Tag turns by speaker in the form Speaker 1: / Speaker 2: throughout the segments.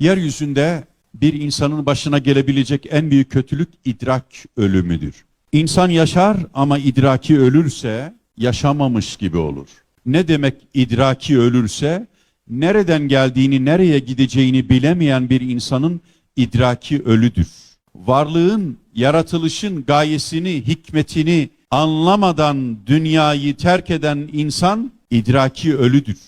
Speaker 1: Yeryüzünde bir insanın başına gelebilecek en büyük kötülük idrak ölümüdür. İnsan yaşar ama idraki ölürse yaşamamış gibi olur. Ne demek idraki ölürse? Nereden geldiğini, nereye gideceğini bilemeyen bir insanın idraki ölüdür. Varlığın, yaratılışın gayesini, hikmetini anlamadan dünyayı terk eden insan idraki ölüdür.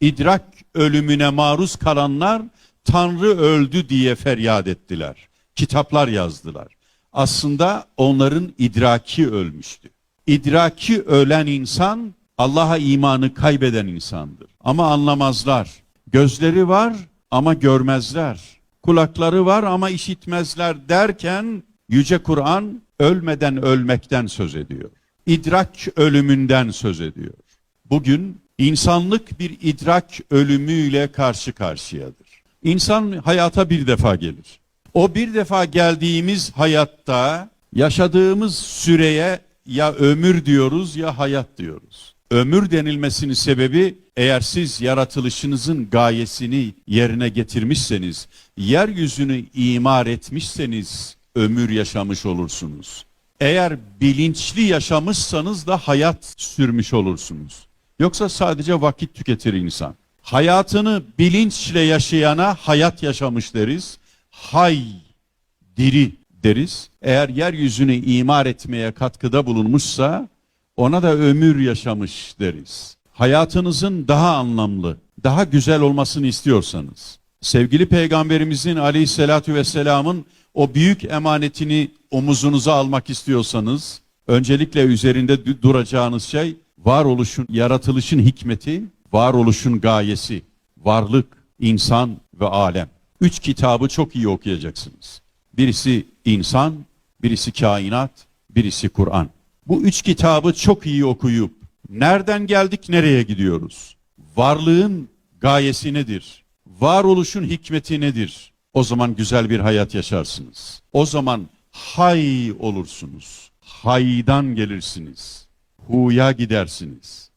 Speaker 1: İdrak ölümüne maruz kalanlar Tanrı öldü diye feryat ettiler. Kitaplar yazdılar. Aslında onların idraki ölmüştü. İdraki ölen insan Allah'a imanı kaybeden insandır. Ama anlamazlar. Gözleri var ama görmezler. Kulakları var ama işitmezler derken Yüce Kur'an ölmeden ölmekten söz ediyor. İdrak ölümünden söz ediyor. Bugün insanlık bir idrak ölümüyle karşı karşıyadır. İnsan hayata bir defa gelir. O bir defa geldiğimiz hayatta yaşadığımız süreye ya ömür diyoruz ya hayat diyoruz. Ömür denilmesinin sebebi eğer siz yaratılışınızın gayesini yerine getirmişseniz, yeryüzünü imar etmişseniz ömür yaşamış olursunuz. Eğer bilinçli yaşamışsanız da hayat sürmüş olursunuz. Yoksa sadece vakit tüketir insan. Hayatını bilinçle yaşayana hayat yaşamış deriz. Hay, diri deriz. Eğer yeryüzünü imar etmeye katkıda bulunmuşsa ona da ömür yaşamış deriz. Hayatınızın daha anlamlı, daha güzel olmasını istiyorsanız, sevgili peygamberimizin aleyhissalatü vesselamın o büyük emanetini omuzunuza almak istiyorsanız, öncelikle üzerinde du- duracağınız şey, varoluşun, yaratılışın hikmeti, varoluşun gayesi, varlık, insan ve alem. Üç kitabı çok iyi okuyacaksınız. Birisi insan, birisi kainat, birisi Kur'an. Bu üç kitabı çok iyi okuyup nereden geldik nereye gidiyoruz? Varlığın gayesi nedir? Varoluşun hikmeti nedir? O zaman güzel bir hayat yaşarsınız. O zaman hay olursunuz. Haydan gelirsiniz. Hu'ya gidersiniz.